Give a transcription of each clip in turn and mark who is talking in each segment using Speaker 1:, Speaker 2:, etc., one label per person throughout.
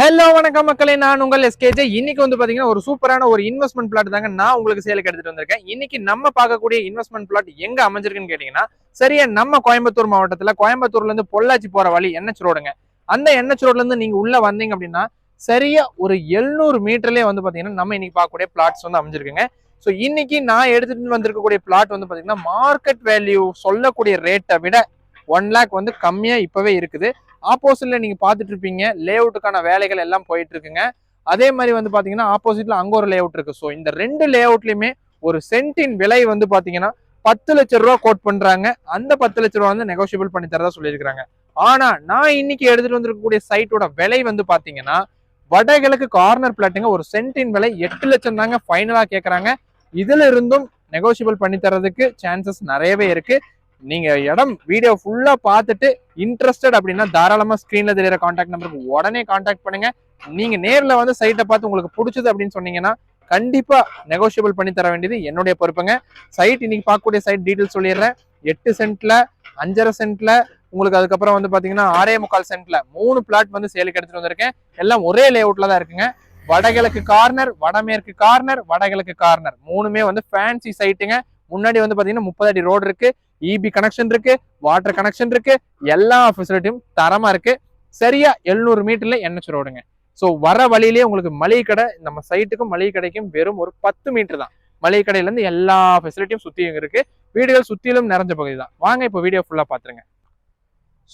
Speaker 1: Hello வணக்கம் மக்களே. நான் உங்கள் எஸ்கேஜே இன்னைக்கு வந்து பாத்தீங்கன்னா ஒரு சூப்பரான ஒரு இன்வெஸ்ட்மெண்ட் பிளாட் தாங்க நான் உங்களுக்கு சேலுக்கு எடுத்துட்டு வந்திருக்கேன். இன்னைக்கு நம்ம பார்க்கக்கூடிய இன்வெஸ்ட்மெண்ட் பிளாட் எங்க அமைஞ்சிருக்குன்னு கேட்டீங்கன்னா சரியா நம்ம கோயம்புத்தூர் மாவட்டத்துல கோயம்புத்தூர்ல இருந்து பொள்ளாச்சி போற வழி என்எச் ரோடுங்க. அந்த என்எச் ரோட்ல இருந்து நீங்க உள்ள வந்தீங்க அப்படின்னா சரியா ஒரு எழுநூறு மீட்டர்லயே வந்து பாத்தீங்கன்னா நம்ம இன்னைக்கு பார்க்கக்கூடிய பிளாட்ஸ் வந்து அமைஞ்சிருக்குங்க. ஸோ இன்னைக்கு நான் எடுத்துட்டு வந்திருக்கக்கூடிய பிளாட் வந்து பாத்தீங்கன்னா மார்க்கெட் வேல்யூ சொல்லக்கூடிய ரேட்டை விட ஒன் லேக் வந்து கம்மியா இப்பவே இருக்குது. ஆப்போசிட்ல நீங்க பாத்துட்டு இருப்பீங்க லே அவுட்டுக்கான வேலைகள் எல்லாம் போயிட்டு இருக்குங்க அதே மாதிரி வந்து பாத்தீங்கன்னா ஆப்போசிட்ல அங்க ஒரு லே அவுட் இருக்கு. ஸோ இந்த ரெண்டு லே அவுட்லயுமே ஒரு சென்டின் விலை வந்து பாத்தீங்கன்னா பத்து லட்ச ரூபா கோட் பண்றாங்க. அந்த பத்து லட்ச ரூபா வந்து நெகோசியபிள் பண்ணி தரதா சொல்லியிருக்காங்க ஆனா நான் இன்னைக்கு எடுத்துட்டு வந்திருக்கக்கூடிய சைட்டோட விலை வந்து பாத்தீங்கன்னா வடகிழக்கு கார்னர் பிளாட்டுங்க ஒரு சென்டின் விலை எட்டு லட்சம் தாங்க ஃபைனலா கேட்கறாங்க இதுல இருந்தும் நெகோசியபிள் பண்ணி தரதுக்கு சான்சஸ் நிறையவே இருக்கு. நீங்க இடம் வீடியோ ஃபுல்லா பார்த்துட்டு இன்ட்ரெஸ்டட் அப்படின்னா தாராளமா ஸ்கிரீன்ல தெரியற காண்டாக்ட் நம்பருக்கு உடனே காண்டாக்ட் பண்ணுங்க. நீங்க நேர்ல வந்து சைட்டை பார்த்து உங்களுக்கு பிடிச்சது அப்படின்னு சொன்னீங்கன்னா கண்டிப்பா நெகோசியபிள் பண்ணி தர வேண்டியது என்னுடைய பொறுப்புங்க. சைட் இன்னைக்கு பார்க்கக்கூடிய சைட் டீட்டெயில்ஸ் சொல்லிடுறேன். எட்டு சென்ட்ல அஞ்சரை சென்ட்ல உங்களுக்கு அதுக்கப்புறம் வந்து பாத்தீங்கன்னா ஆறே முக்கால் சென்ட்ல மூணு பிளாட் வந்து சேலுக்கு எடுத்துட்டு வந்திருக்கேன். எல்லாம் ஒரே லே அவுட்ல தான் இருக்குங்க. வடகிழக்கு கார்னர் வடமேற்கு கார்னர் வடகிழக்கு கார்னர் மூணுமே வந்து ஃபேன்சி சைட்டுங்க முன்னாடி வந்து பார்த்தீங்கன்னா முப்பது அடி ரோடு இருக்கு இபி கனெக்ஷன் இருக்கு வாட்டர் கனெக்ஷன் இருக்கு எல்லா ஃபெசிலிட்டியும் தரமா இருக்கு. சரியா எழுநூறு மீட்டர்ல என்ஹெச் ரோடுங்க ஸோ வர வழியிலேயே உங்களுக்கு மளிகை கடை நம்ம சைட்டுக்கும் மளிகை கடைக்கும் வெறும் ஒரு பத்து மீட்டர் தான். மளிகை கடையிலேருந்து எல்லா ஃபெசிலிட்டியும் சுற்றியும் இருக்கு. வீடுகள் சுற்றிலும் நிறைஞ்ச பகுதி தான். வாங்க இப்போ வீடியோ ஃபுல்லாக பார்த்துருங்க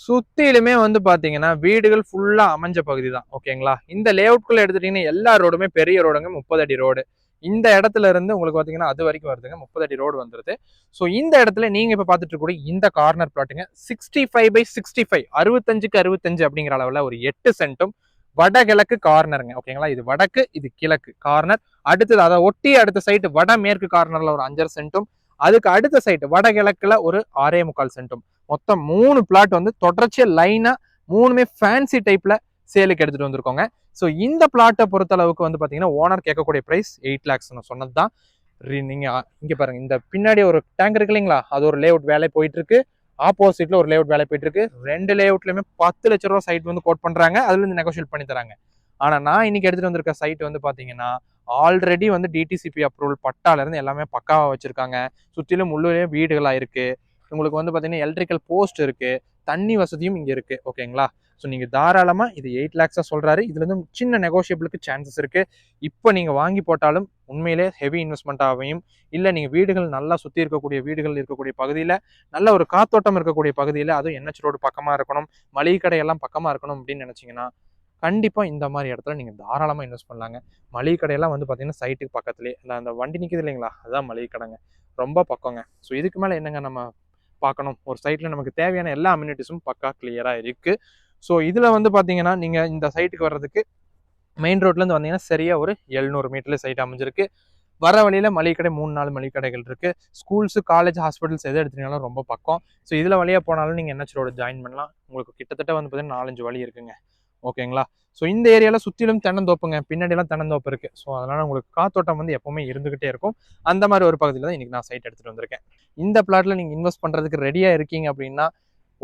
Speaker 1: சுத்திலுமே வந்து பார்த்தீங்கன்னா வீடுகள் ஃபுல்லாக அமைஞ்ச பகுதி தான். ஓகேங்களா இந்த லேஅவுட்குள்ளே எடுத்துட்டிங்கன்னா எல்லா ரோடுமே பெரிய ரோடுங்க முப்பது அடி ரோடு இந்த இடத்துல இருந்து உங்களுக்கு பார்த்தீங்கன்னா அது வரைக்கும் வருதுங்க. முப்பது அடி ரோடு வந்துருது. ஸோ இந்த இடத்துல நீங்க இப்போ பார்த்துட்டு கூட இந்த corner பிளாட்டுங்க sixty five by sixty five அறுபத்தஞ்சுக்கு அறுபத்தஞ்சு அப்படிங்கிற அளவில் ஒரு எட்டு சென்ட்டும் வடகிழக்கு கார்னருங்க ஓகேங்களா இது வடக்கு இது கிழக்கு கார்னர் அடுத்தது அதை ஒட்டி அடுத்த சைட்டு வடமேற்கு கார்னர்ல ஒரு அஞ்சரை சென்ட்டும் அதுக்கு அடுத்த சைட்டு வடகிழக்குல ஒரு ஆறே முக்கால் சென்ட்டும் மொத்தம் மூணு பிளாட் வந்து தொடர்ச்சியா லைனா மூணுமே ஃபேன்சி டைப்ல சேலுக்கு எடுத்துட்டு வந்திருக்கோங்க. ஸோ இந்த பிளாட்டை பொறுத்த அளவுக்கு வந்து பார்த்தீங்கன்னா ஓனர் கேட்கக்கூடிய ப்ரைஸ் எயிட் லேக்ஸ் நான் சொன்னது தான் நீங்கள் இங்கே பாருங்கள் பாருங்க இந்த பின்னாடி ஒரு டேங்க் இருக்கு இல்லைங்களா? அது ஒரு லேஅவுட் வேலை போயிட்டு இருக்கு ஆப்போசிட்ல ஒரு லேஅவுட் வேலை போயிட்டு இருக்கு ரெண்டு லேஅவுட்லயுமே பத்து லட்ச ரூபா சைட் வந்து கோட் பண்றாங்க. அதுல இருந்து நெகோஷியேட் பண்ணி தராங்க. ஆனா நான் இன்னைக்கு எடுத்துட்டு வந்திருக்க சைட் வந்து பாத்தீங்கன்னா ஆல்ரெடி வந்து டிடிசிபி அப்ரூவல் பட்டால இருந்து எல்லாமே பக்காவா வச்சிருக்காங்க. சுத்திலும் உள்ளூரே வீடுகளா இருக்கு உங்களுக்கு வந்து பார்த்தீங்கன்னா எலக்ட்ரிக்கல் போஸ்ட் இருக்குது தண்ணி வசதியும் இங்கே இருக்குது ஓகேங்களா ஸோ நீங்கள் தாராளமாக இது எயிட் லேக்ஸாக சொல்கிறாரு இதுலேருந்து சின்ன நெகோஷியபிளுக்கு சான்சஸ் இருக்குது இப்போ நீங்கள் வாங்கி போட்டாலும் உண்மையிலே ஹெவி இன்வெஸ்ட்மெண்ட் இல்லை நீங்கள் வீடுகள் நல்லா சுற்றி இருக்கக்கூடிய வீடுகள் இருக்கக்கூடிய பகுதியில் நல்ல ஒரு காத்தோட்டம் இருக்கக்கூடிய பகுதியில் அதுவும் என்ஹெச் ரோடு பக்கமாக இருக்கணும் மளிகை கடையெல்லாம் பக்கமாக இருக்கணும் அப்படின்னு நினச்சிங்கன்னா கண்டிப்பாக இந்த மாதிரி இடத்துல நீங்கள் தாராளமாக இன்வெஸ்ட் பண்ணலாங்க. மளிகை கடையெல்லாம் வந்து பார்த்தீங்கன்னா சைட்டுக்கு பக்கத்துலேயே அந்த அந்த வண்டி நிற்கிது இல்லைங்களா? அதுதான் மளிகை கடைங்க. ரொம்ப பக்கங்க. ஸோ இதுக்கு மேலே என்னங்க நம்ம பார்க்கணும். ஒரு சைட்டில் நமக்கு தேவையான எல்லா அம்யூனிட்டிஸும் பக்கா கிளியராக இருக்குது ஸோ இதில் வந்து பார்த்தீங்கன்னா நீங்கள் இந்த சைட்டுக்கு வர்றதுக்கு மெயின் ரோட்லேருந்து வந்தீங்கன்னா சரியா ஒரு எழுநூறு மீட்டர்ல சைட் அமைஞ்சிருக்கு. வர வழியில் மளிகை கடை மூணு நாலு மளிகை கடைகள் இருக்குது ஸ்கூல்ஸ் காலேஜ் ஹாஸ்பிட்டல்ஸ் எது எடுத்தீங்கனாலும் ரொம்ப பக்கம். ஸோ இதில் வழியாக போனாலும் நீங்கள் என்ஹெச் ரோடு ஜாயின் பண்ணலாம். உங்களுக்கு கிட்டத்தட்ட வந்து பார்த்தீங்கன்னா நாலஞ்சு வழி இருக்குங்க. ஓகேங்களா? ஸோ இந்த ஏரியாவில் சுற்றிலும் தென்னந்தோப்புங்க. பின்னாடியெல்லாம் தென்னந்தோப்பு இருக்குது ஸோ அதனால் உங்களுக்கு காத்தோட்டம் வந்து எப்போவுமே இருந்துகிட்டே இருக்கும். அந்த மாதிரி ஒரு பகுதியில் தான் இன்றைக்கி நான் சைட் எடுத்துகிட்டு வந்திருக்கேன். இந்த பிளாட்டில் நீங்கள் இன்வெஸ்ட் பண்ணுறதுக்கு ரெடியாக இருக்கீங்க அப்படின்னா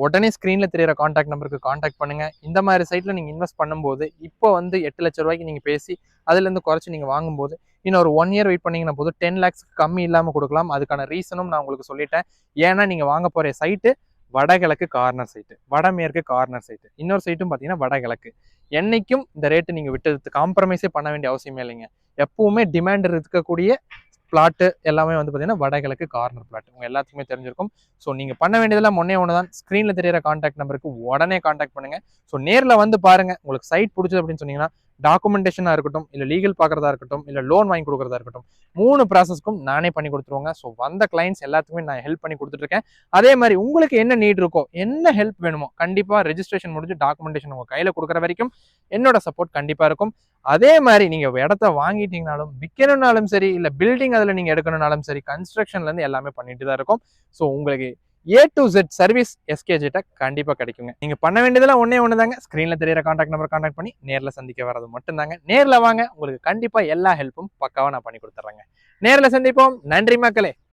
Speaker 1: உடனே ஸ்க்ரீனில் தெரியிற காண்டாக்ட் நம்பருக்கு காண்டாக்ட் பண்ணுங்கள் இந்த மாதிரி சைட்டில் நீங்கள் இன்வெஸ்ட் பண்ணும்போது இப்போ வந்து எட்டு லட்ச ரூபாய்க்கு நீங்கள் பேசி அதுலேருந்து குறைச்சி நீங்கள் வாங்கும்போது இன்னும் ஒரு ஒன் இயர் வெயிட் பண்ணிங்கன்னா போதும். டென் லேக்ஸ்க்கு கம்மி இல்லாமல் கொடுக்கலாம். அதுக்கான ரீசனும் நான் உங்களுக்கு சொல்லிட்டேன். ஏன்னா நீங்கள் வாங்க போகிற சைட்டு வடகிழக்கு கார்னர் சைட்டு வடமேற்கு கார்னர் சைட்டு இன்னொரு சைட்டும் பார்த்தீங்கன்னா வடகிழக்கு. என்றைக்கும் இந்த ரேட்டு நீங்கள் விட்டு காம்ப்ரமைஸே பண்ண வேண்டிய அவசியமே இல்லைங்க. எப்பவுமே டிமாண்ட் இருக்கக்கூடிய பிளாட்டு எல்லாமே வந்து பார்த்தீங்கன்னா வடகிழக்கு கார்னர் பிளாட் உங்கள் எல்லாத்துக்குமே தெரிஞ்சிருக்கும். ஸோ நீங்கள் பண்ண வேண்டியதெல்லாம் முன்னே ஒன்று தான் ஸ்க்ரீனில் தெரியற காண்டாக்ட் நம்பருக்கு உடனே காண்டாக்ட் பண்ணுங்கள் ஸோ நேரில் வந்து பாருங்கள் உங்களுக்கு சைட் பிடிச்சது அப்படின்னு சொன்னீங்கன்னா டாக்குமெண்டேஷனாக இருக்கட்டும் இல்லை லீகல் பார்க்குறதா இருக்கட்டும் இல்லை லோன் வாங்கி கொடுக்குறதா இருக்கட்டும் மூணு ப்ராசஸ்க்கும் நானே பண்ணி கொடுத்துருவாங்க. ஸோ வந்த கிளைண்ட்ஸ் எல்லாத்துக்குமே நான் ஹெல்ப் பண்ணி கொடுத்துட்ருக்கேன். அதே மாதிரி உங்களுக்கு என்ன நீட் இருக்கோ என்ன ஹெல்ப் வேணுமோ கண்டிப்பாக ரெஜிஸ்ட்ரேஷன் முடிஞ்சு டாக்குமெண்டேஷன் உங்கள் கையில் கொடுக்குற வரைக்கும் என்னோட சப்போர்ட் கண்டிப்பாக இருக்கும். அதே மாதிரி நீங்கள் இடத்த வாங்கிட்டீங்கனாலும் விற்கணும்னாலும் சரி இல்லை பில்டிங் அதில் நீங்கள் எடுக்கணும்னாலும் சரி கன்ஸ்ட்ரக்ஷன்லேருந்து எல்லாமே பண்ணிட்டு தான் இருக்கும். ஸோ உங்களுக்கு ஏ டு ஜெட் சர்வீஸ் எஸ்கேஜிட்ட கண்டிப்பாக கிடைக்குங்க. நீங்கள் பண்ண வேண்டியதெல்லாம் ஒன்றே ஒன்று தாங்க ஸ்க்ரீனில் தெரியிற காண்டாக்ட் நம்பர் காண்டாக்ட் பண்ணி நேரில் சந்திக்க வர்றது மட்டும்தாங்க. நேரில் வாங்க. உங்களுக்கு கண்டிப்பாக எல்லா ஹெல்ப்பும் பக்காவாக நான் பண்ணி கொடுத்துட்றேங்க நேரில் சந்திப்போம். நன்றி மக்களே.